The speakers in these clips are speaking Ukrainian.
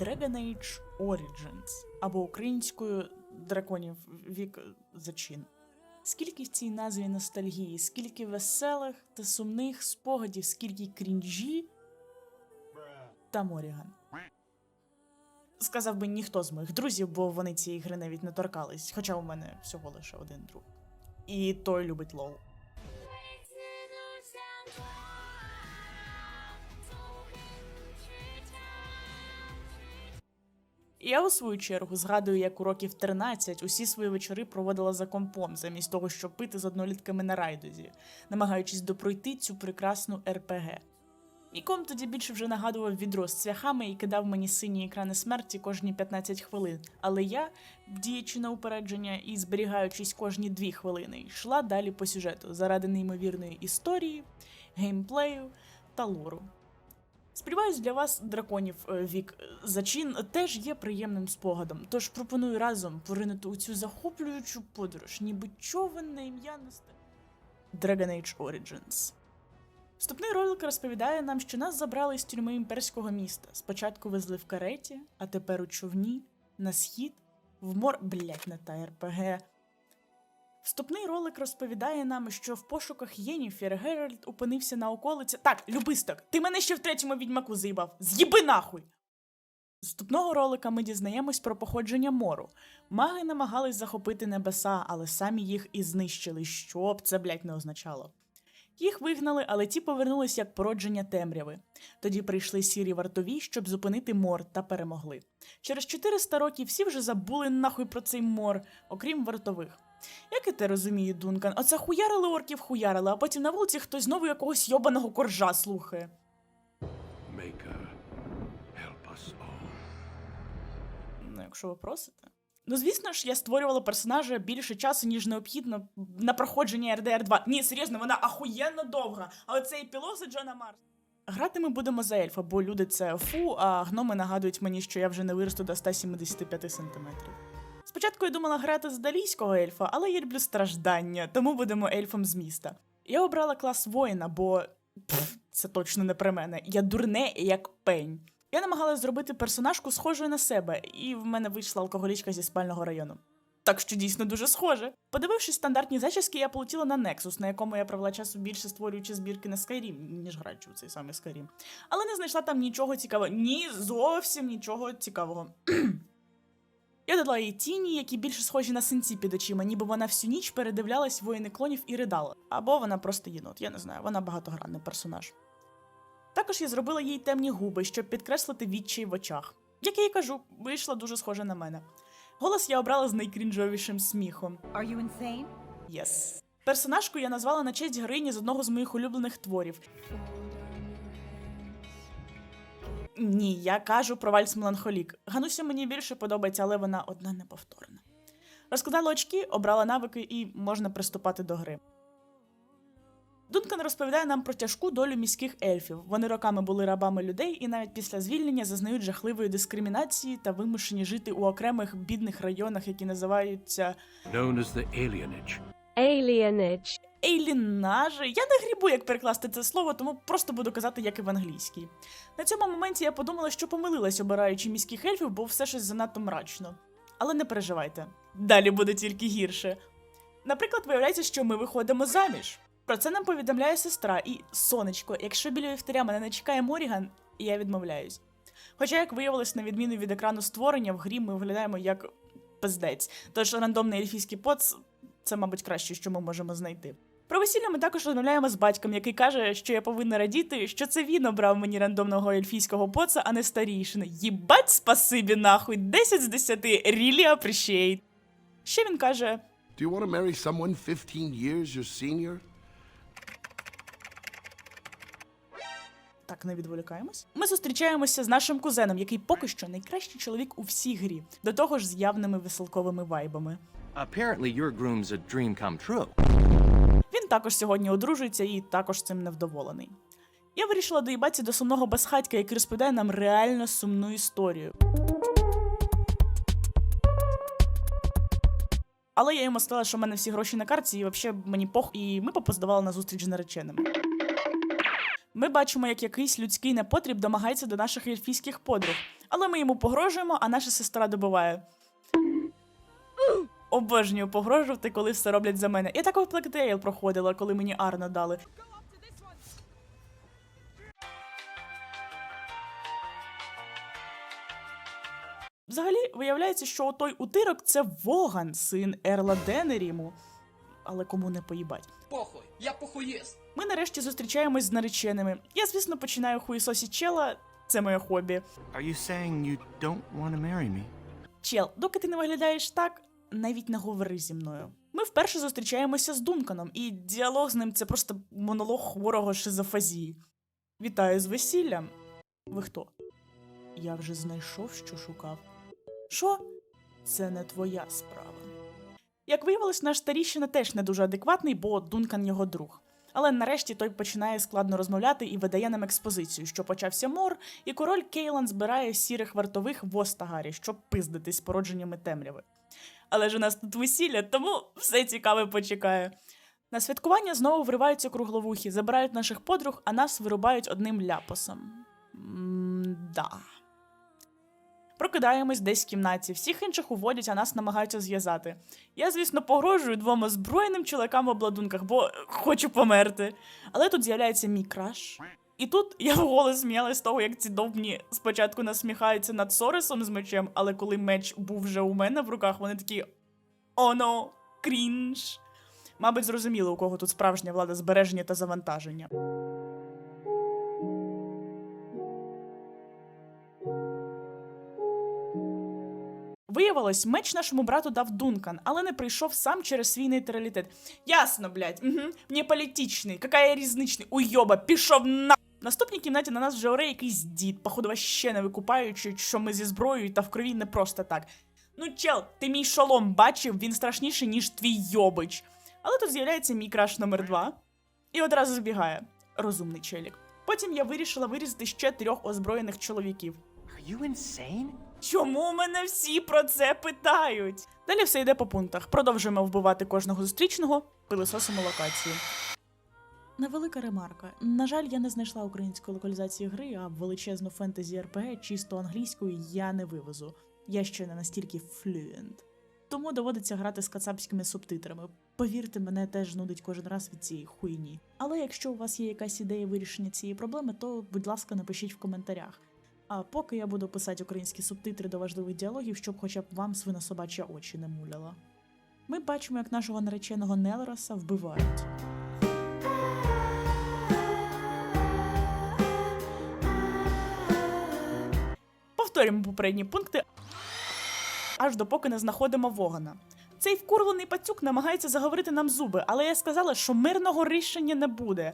Dragon Age Origins або українською драконів вік зачин. Скільки в цій назві ностальгії, скільки веселих та сумних спогадів, скільки крінжі та Моріган. Сказав би ніхто з моїх друзів, бо вони цієї гри навіть не торкались, хоча у мене всього лише один друг. І той любить лоу. Я у свою чергу згадую, як у років 13 усі свої вечори проводила за компом, замість того, щоб пити з однолітками на райдузі, намагаючись допройти цю прекрасну РПГ. І ком тоді більше вже нагадував відро з цвяхами і кидав мені сині екрани смерті кожні 15 хвилин. Але я, діючи на упередження і зберігаючись кожні 2 хвилини, йшла далі по сюжету заради неймовірної історії, геймплею та лору. Сподіваюсь, для вас, драконів е, вік е, зачин, теж є приємним спогадом. Тож пропоную разом поринути у цю захоплюючу подорож, ніби човен ім'я наста... Dragon Age Origins. Вступний ролик розповідає нам, що нас забрали з тюрми імперського міста. Спочатку везли в кареті, а тепер у човні, на схід, в мор. Блять, не та РПГ. Вступний ролик розповідає нам, що в пошуках Єніфер Геральт опинився на околиці. Так, любисток, ти мене ще в третьому відьмаку заїбав. З'їби нахуй! З Вступного ролика ми дізнаємось про походження мору. Маги намагались захопити небеса, але самі їх і знищили. Що б це, блять, не означало. Їх вигнали, але ті повернулись як породження темряви. Тоді прийшли сірі вартові, щоб зупинити мор та перемогли. Через 400 років всі вже забули нахуй про цей мор, окрім вартових. Як і те розуміє Дункан, оце хуярили орків хуярили, а потім на вулиці хтось знову якогось йобаного коржа слухає. Maker, help us all. Ну, якщо ви просите. Ну, звісно ж, я створювала персонажа більше часу, ніж необхідно на проходження RDR 2. Ні, серйозно, вона ахуєнно довга, але це епілог за Джона Марс. Грати ми будемо за ельфа, бо люди це фу, а гноми нагадують мені, що я вже не виросту до 175 сантиметрів. Спочатку я думала грати за далійського ельфа, але я люблю страждання, тому будемо ельфом з міста. Я обрала клас воїна, бо пф, це точно не про мене. Я дурне як пень. Я намагалась зробити персонажку схожою на себе, і в мене вийшла алкоголічка зі спального району. Так що дійсно дуже схоже. Подивившись стандартні зачіски, я полетіла на Nexus, на якому я провела часу більше створюючи збірки на Skyrim, ніж граючи у цей самий Skyrim. Але не знайшла там нічого цікавого. Ні, зовсім нічого цікавого. Я додала їй тіні, які більше схожі на синці під очима, ніби вона всю ніч передивлялась воїни клонів і ридала. Або вона просто єнот, я не знаю, вона багатогранний персонаж. Також я зробила їй темні губи, щоб підкреслити відчай в очах. Як я й кажу, вийшла дуже схожа на мене. Голос я обрала з найкрінжовішим сміхом. Are you insane? Єс. Персонажку я назвала на честь героїні з одного з моїх улюблених творів. Ні, я кажу про вальс Меланхолік. Гануся мені більше подобається, але вона одна неповторна. Розкладала очки, обрала навики і можна приступати до гри. Дункан розповідає нам про тяжку долю міських ельфів. Вони роками були рабами людей і навіть після звільнення зазнають жахливої дискримінації та вимушені жити у окремих бідних районах, які називаються Known as the alienage. Alienage. Ейлінажі. Я не грібу, як перекласти це слово, тому просто буду казати, як і в англійській. На цьому моменті я подумала, що помилилась, обираючи міських ельфів, бо все щось занадто мрачно. Але не переживайте, далі буде тільки гірше. Наприклад, виявляється, що ми виходимо заміж. Про це нам повідомляє сестра, і сонечко, якщо біля вівтаря мене не чекає Моріган, я відмовляюсь. Хоча, як виявилось, на відміну від екрану створення, в грі ми виглядаємо як пиздець. Тож рандомний ельфійський поц це, мабуть, краще, що ми можемо знайти. Про весілля ми також розмовляємо з батьком, який каже, що я повинна радіти, що це він обрав мені рандомного ельфійського поца, а не старішини. Їбать, спасибі нахуй, 10 з 10, really appreciate. Ще він каже: Do you want to marry someone 15 years your senior? Так, не відволікаємось. Ми зустрічаємося з нашим кузеном, який поки що найкращий чоловік у всій грі, до того ж з явними веселковими вайбами. Apparently, your groom's a dream come true. Він також сьогодні одружується і також цим невдоволений. Я вирішила доїбатися до сумного безхатька, який розповідає нам реально сумну історію. Але я йому сказала, що в мене всі гроші на карті, і взагалі мені пох, і ми попоздавали на зустріч з нареченим. Ми бачимо, як якийсь людський непотріб домагається до наших ельфійських подруг. Але ми йому погрожуємо, а наша сестра добиває. Обожнюю погрожувати, коли все роблять за мене. Я так в Blacktail проходила, коли мені Арна дали. Взагалі, виявляється, що той утирок це Воган, син Ерла Денеріму. Але кому не поїбать. Похуй, я похуїст. Ми нарешті зустрічаємось з нареченими. Я, звісно, починаю хуїсосі чела, це моє хобі. Are you saying you don't want to marry me? Чел, доки ти не виглядаєш так, навіть не говори зі мною. Ми вперше зустрічаємося з Дунканом, і діалог з ним це просто монолог хворого шизофазії. Вітаю з весіллям. Ви хто? Я вже знайшов, що шукав. Що? Це не твоя справа. Як виявилось, наш старіщина теж не дуже адекватний, бо Дункан його друг. Але нарешті той починає складно розмовляти і видає нам експозицію, що почався мор, і король Кейлан збирає сірих вартових в Остагарі, щоб пиздитись з породженнями темряви. Але ж у нас тут весілля, тому все цікаве почекає. На святкування знову вриваються кругловухи, забирають наших подруг, а нас вирубають одним ляпосом. М-да. Прокидаємось десь в кімнаті, всіх інших уводять, а нас намагаються зв'язати. Я, звісно, погрожую двом озброєним чоловікам в обладунках, бо хочу померти. Але тут з'являється мій краш. І тут я вголос сміялась з того, як ці довбні спочатку насміхаються над Соресом з мечем, але коли меч був вже у мене в руках, вони такі оно, крінж. Мабуть, зрозуміли, у кого тут справжня влада збереження та завантаження. Виявилось, меч нашому брату дав Дункан, але не прийшов сам через свій нейтралітет. Ясно, блядь, угу. не політичний, какая різничний, уйоба, пішов на. В наступній кімнаті на нас вже оре якийсь дід, походу ваще не викупаючи, що ми зі зброєю та в крові не просто так. Ну, чел, ти мій шолом бачив, він страшніший, ніж твій йобич. Але тут з'являється мій краш номер два і одразу збігає. Розумний челік. Потім я вирішила вирізати ще трьох озброєних чоловіків. Are you insane? Чому мене всі про це питають? Далі все йде по пунктах. Продовжуємо вбивати кожного зустрічного, пилисосимо локацію. Невелика ремарка. На жаль, я не знайшла української локалізації гри, а величезну фентезі РПГ чисто англійською я не вивезу. Я ще не настільки флюєнт. Тому доводиться грати з кацапськими субтитрами. Повірте, мене теж нудить кожен раз від цієї хуйні. Але якщо у вас є якась ідея вирішення цієї проблеми, то будь ласка, напишіть в коментарях. А поки я буду писати українські субтитри до важливих діалогів, щоб хоча б вам свинособачі очі не муляла. Ми бачимо, як нашого нареченого Нелроса вбивають. Повторюємо попередні пункти, аж допоки не знаходимо Вогана. Цей вкурлений пацюк намагається заговорити нам зуби, але я сказала, що мирного рішення не буде.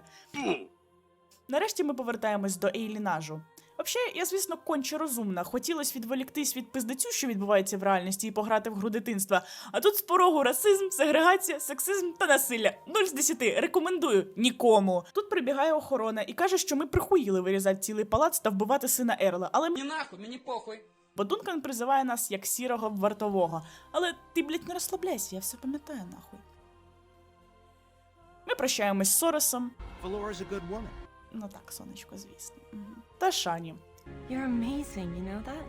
Нарешті ми повертаємось до ейлінажу. Взагалі, я, звісно, конче розумна. Хотілося відволіктись від пиздецю, що відбувається в реальності, і пограти в гру дитинства. А тут з порогу расизм, сегрегація, сексизм та насилля. 0 з 10. Рекомендую нікому. Тут прибігає охорона і каже, що ми прихуїли вирізати цілий палац та вбивати сина Ерла. Але Мені нахуй, мені похуй. Бо Дункан призиває нас як сірого вартового. Але ти, блядь, не розслабляйся, я все пам'ятаю нахуй. Ми прощаємось з Соресом. Valora's a good woman. Ну так, сонечко, звісно. Мгм. Та Шані. You're amazing, you know that?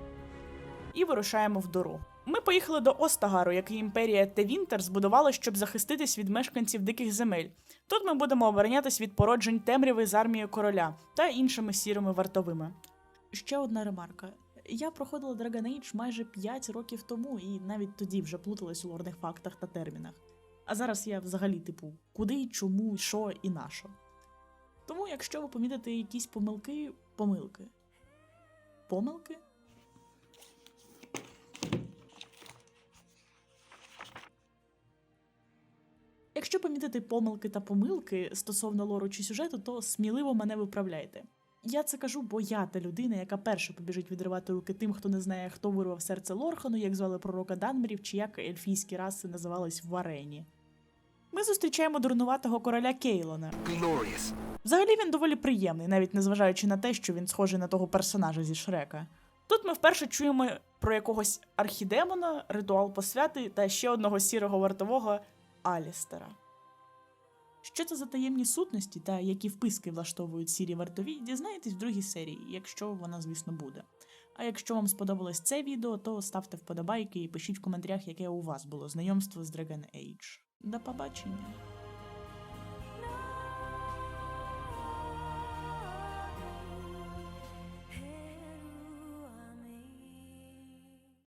І вирушаємо в дорогу. Ми поїхали до Остагару, який імперія Тевінтер збудувала, щоб захиститись від мешканців диких земель. Тут ми будемо оборонятись від породжень темряви з армією короля та іншими сірими вартовими. Ще одна ремарка. Я проходила Dragon Age майже 5 років тому, і навіть тоді вже плуталась у лорних фактах та термінах. А зараз я взагалі, типу, куди, чому, що і на що. Якщо ви помітите якісь помилки, помилки. Помилки? Якщо помітити помилки та помилки стосовно лору чи сюжету, то сміливо мене виправляйте. Я це кажу, бо я та людина, яка перша побіжить відривати руки тим, хто не знає, хто вирвав серце Лорхану, як звали пророка Данмерів, чи як ельфійські раси називались в арені. Ми зустрічаємо дурнуватого короля Кейлона. Glorious. Взагалі він доволі приємний, навіть незважаючи на те, що він схожий на того персонажа зі Шрека. Тут ми вперше чуємо про якогось архідемона, ритуал посвяти та ще одного сірого вартового Алістера. Що це за таємні сутності та які вписки влаштовують сірі вартові, дізнаєтесь в другій серії, якщо вона, звісно, буде. А якщо вам сподобалось це відео, то ставте вподобайки і пишіть в коментарях, яке у вас було знайомство з Dragon Age. До побачення!